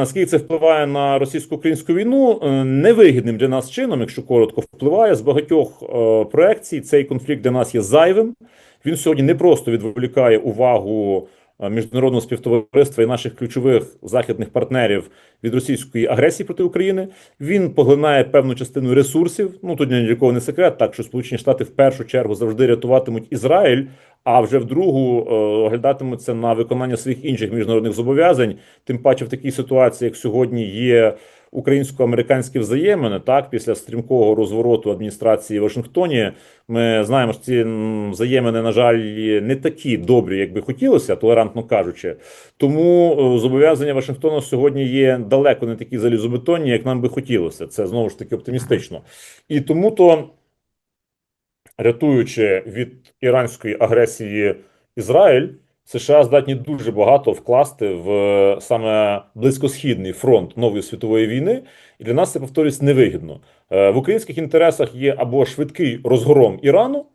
Наскільки це впливає на російсько-українську війну, е, невигідним для нас чином, якщо коротко впливає з багатьох е, проекцій. Цей конфлікт для нас є зайвим. Він сьогодні не просто відволікає увагу е, міжнародного співтовариства і наших ключових західних партнерів від російської агресії проти України. Він поглинає певну частину ресурсів. Ну тут ні для кого не секрет, так що Сполучені Штати в першу чергу завжди рятуватимуть Ізраїль, а вже в другу е, оглядатимуться на виконання своїх інших міжнародних зобов'язань. Тим паче в такій ситуації, як сьогодні є українсько-американські взаємини, так після стрімкого розвороту адміністрації в Вашингтоні, ми знаємо, що ці взаємини, на жаль, не такі добрі, як би хотілося, толерантно кажучи. Тому е, зобов'язання Вашингтону сьогодні є далеко не такі залізобетонні, як нам би хотілося. Це знову ж таки оптимістично. І тому то рятуючи від іранської агресії Ізраїль, США здатні дуже багато вкласти в е, саме близькосхідний фронт нової світової війни, і для нас це повторюсь невигідно. Е, В українських інтересах є або швидкий розгром Ірану.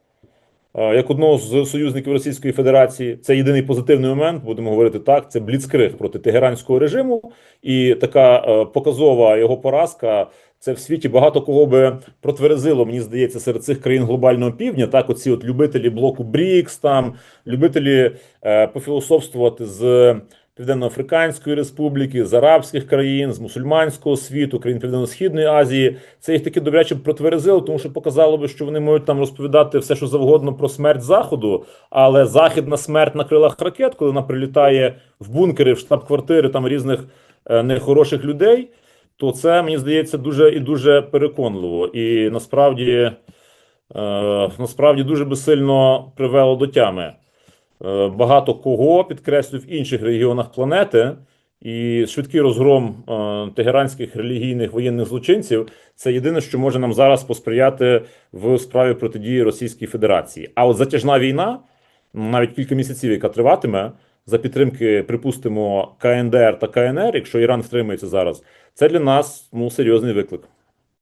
е, Як одного з союзників Російської Федерації, це єдиний позитивний момент, будемо говорити так. Це бліцкриг проти тегеранського режиму, і така показова його поразка це в світі багато кого би протверезило, мені здається, серед цих країн глобального півдня. Так, оці от любителі блоку БРІКС, там любителі е, пофілософствувати з Південно-Африканської Республіки, з арабських країн, з мусульманського світу, країн Південно-Східної Азії. Це їх таки добряче протверезило, тому що показало би, що вони можуть там розповідати все, що завгодно про смерть заходу, але західна смерть на крилах ракет, коли вона прилітає в бункери, в штаб-квартири там різних е, нехороших людей то це мені здається дуже і дуже переконливо. І насправді, е, насправді дуже би сильно привело до тями. Е, багато кого підкреслю в інших регіонах планети, і швидкий розгром е, тегеранських релігійних воєнних злочинців це єдине, що може нам зараз посприяти в справі протидії Російській Федерації. А от затяжна війна, навіть кілька місяців, яка триватиме, за підтримки, припустимо, КНДР та КНР, якщо Іран втримається зараз, це для нас ну серйозний виклик.